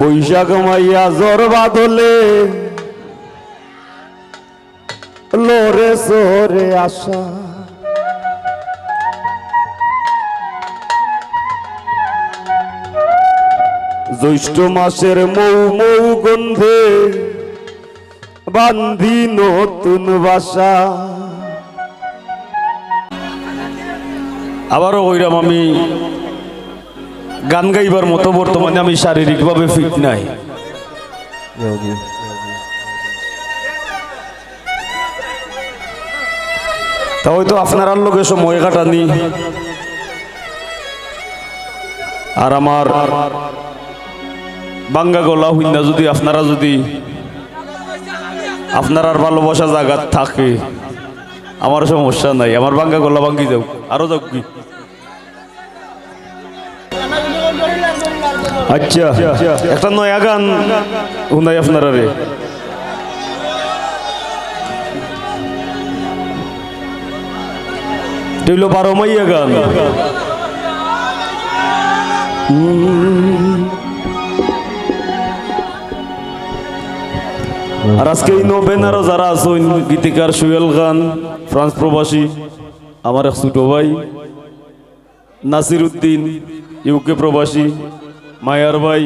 বৈশাখ মাইয়া জ্বর বাদলে। লোরে সোরে আসা। জ্যৈষ্ঠ মাসের মৌ মৌ গন্ধে বান্ধি নতুন বাসা। আবারও কইরাম আমি গান গাইবার মতো বর্তমানে আমি শারীরিকভাবে ফিট নাই। তা হয়তো আপনার লোকে সময় কাটানি। আর আমার বাঙ্গা গলা হইনা যদি আপনারা যদি আপনার আর ভালোবাসা জায়গা থাকে, আমার সমস্যা নাই। আমার বাঙ্গা গলা ভাঙ্গি যাও, আরও যাও কি? আচ্ছা একটা নয়া গান শুনাই আপনারা রে এগুলো বারো মাইয়া গান। আর আজকে এই নবেনারও যারা আছেন, গীতিকার সুয়েল খান, ফ্রান্স প্রবাসী, আমার এক ছোট ভাই নাসির উদ্দিন ইউকে প্রবাসী মায়ার ভাই,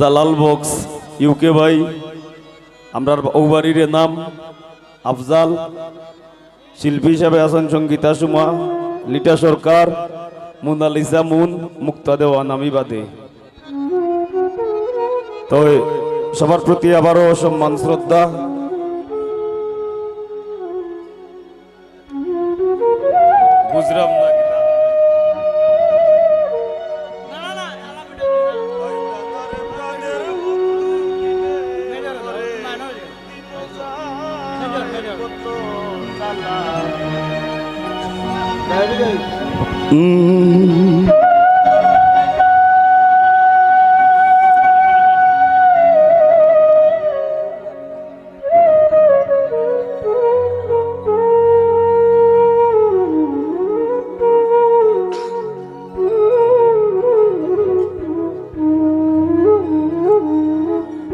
জালাল বক্স ইউকে ভাই, আমরা ঔবাড়ির নাম আফজাল, শিল্পী হিসাবে আছেন সঙ্গীতা সুমা, লিটা সরকার, মুনালিসা মুন, মুক্তা দেওয়ান আমি বাদে। তো সবার প্রতি আবারও সম্মান, শ্রদ্ধা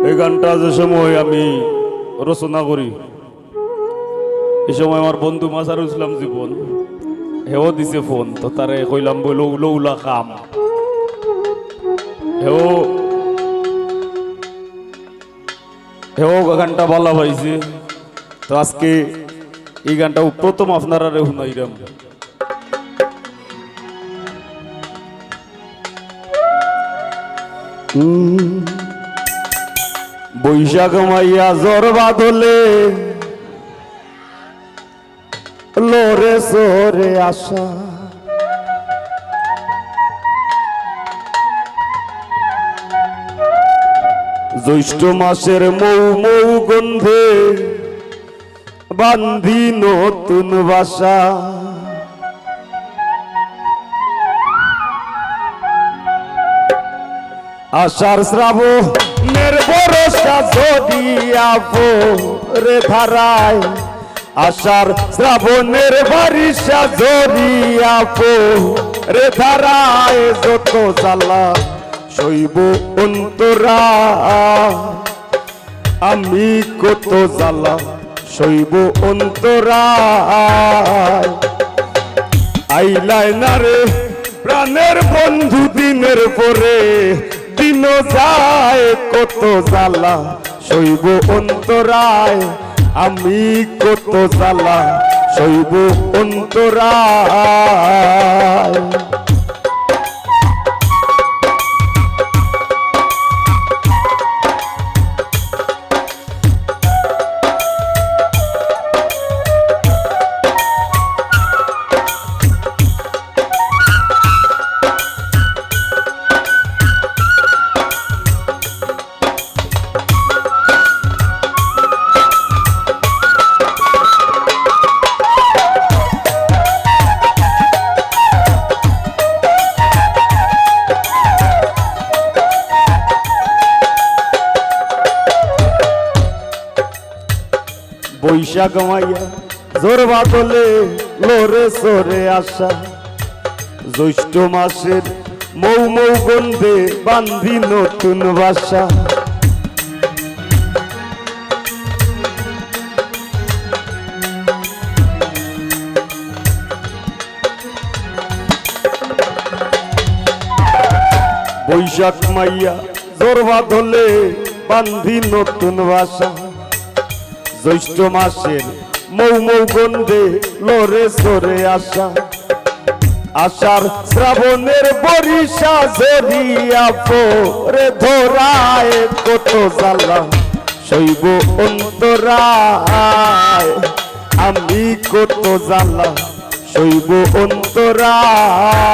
এই গানটা যে সময় আমি রচনা করি সময় আমার বন্ধু মাসারুল ইসলাম জীবন, হেও দিছে ফোন, তো তারে কইলাম বইল উলো উলা কাম। হেও হেও গানটা ভালো পাইছে তো আজকে এই গানটা প্রথম আপনারা রে শুনাইরাম বৈশাখ মাইয়া জ্বর বাদলে লোরে সোরে আসা জ্যৈষ্ঠ মাসের মৌ মৌ গন্ধে বান্ধি নতুন বাসা। আষাঢ় শ্রাবণের বরসা জড়িয়াবো রে ধারায় আষাঢ় শ্রাবণের বারিশা জড়িয়াবো রে ধারায় যত জ্বালা শৈব অন্তরা। আমি কত জ্বালা শৈব অন্তরা। আইলাই না রে প্রাণের বন্ধু দিনের পরে দিন যায় কত জ্বালা শৈব অন্তরায়। আমি কত জ্বালা শৈব অন্তরায়। বৈশাখ মাইয়া জোর বাদলে লোরে সোরে আসা। জ্যৈষ্ঠ মাসের মৌ মৌ গন্ধে বান্ধি নতুন বাসা। বৈশাখ মাইয়া, জোরবা ধলে বান্ধি নতুন বাসা। জ্যৈষ্ঠ মাসের মৌ মৌ গন্ধে লরে সরে আসা। আষাঢ় শ্রাবণের বরিশা জরিয়া পরে ধরায় কত জ্বালা। শৈব অন্তরায় আমি কত জ্বালা। শৈব অন্তরায়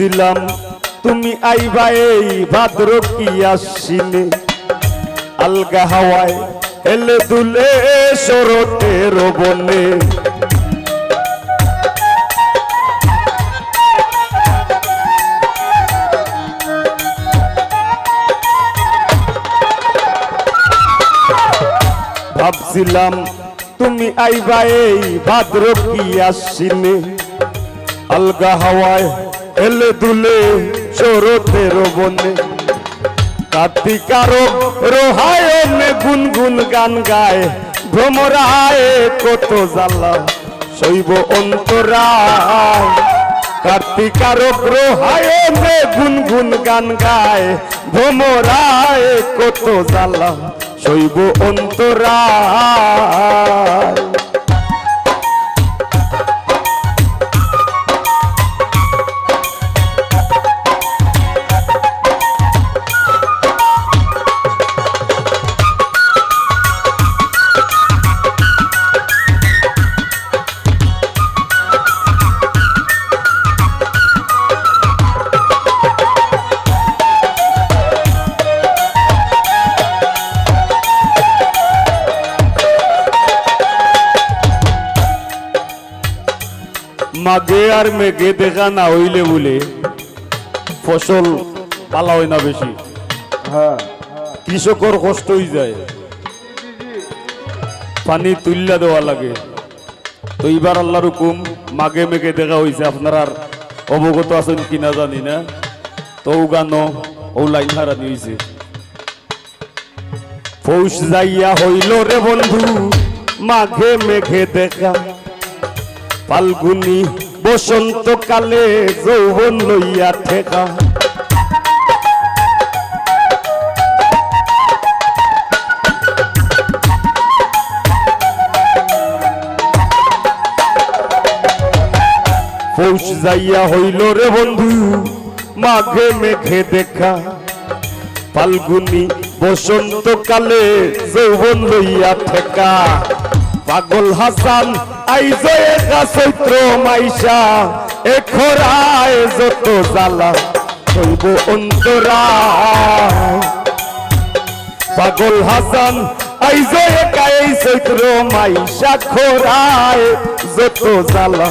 ভাবছিলাম তুমি আইবা এই ভাদ্র কি আসিনে আলগা হাওয়ায় এলে দুলে সরতের বনে ভাবছিলাম, তুমি আইবা এই ভাদ্র কি আসিনে আলগা হাওয়ায় এলে দুলে চোরতের বনে। কার্তিকারো রোহায়নে গুনগুন গান গায়, ভ্রমরায় কত জ্বালা, শৈব অন্তরায়। কার্তিকারো রোহায়নে গুনগুন গান গায়, ভ্রমরায় কত জ্বালা, শৈব অন্তরায়। মাগে আর মেঘে দেখা না হইলে বলে ফসল পালা হয় না বেশি। হ্যাঁ। কৃষকর কষ্ট হয়ে যায়। পানি তুল্লা দেওয়া লাগে। তো এইবার আল্লাহর হুকুম মাগে মেঘে দেখা হয়েছে আপনার আর অবগত আছেন কিনা জানি না। তো গানো ও লাইন হারানি হয়েছে পৌষ যাইয়া হইল রে বন্ধু মাঘে মেঘে দেখা। ফাল্গুনি বসন্ত কালে যৌবন লইয়া ঠেকা। পৌষ যাইয়া হইল রে বন্ধু, মাঘে মেঘে দেখা। ফাল্গুনি বসন্ত কালে যৌবন লইয়া ঠেকা। পাগল হাসান পাগল হাসান চৈত্র মাইশা, খরায় যত জ্বালা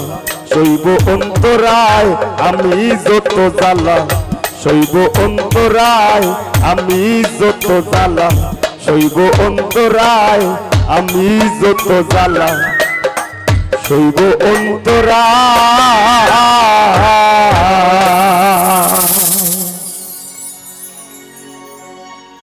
শৈব অন্তরায়। আমি যত জ্বালা শৈব অন্তরায়। আমি যত জ্বালা শৈব অন্তরায়। আমি যত জ্বালা শৈব অন্তরা।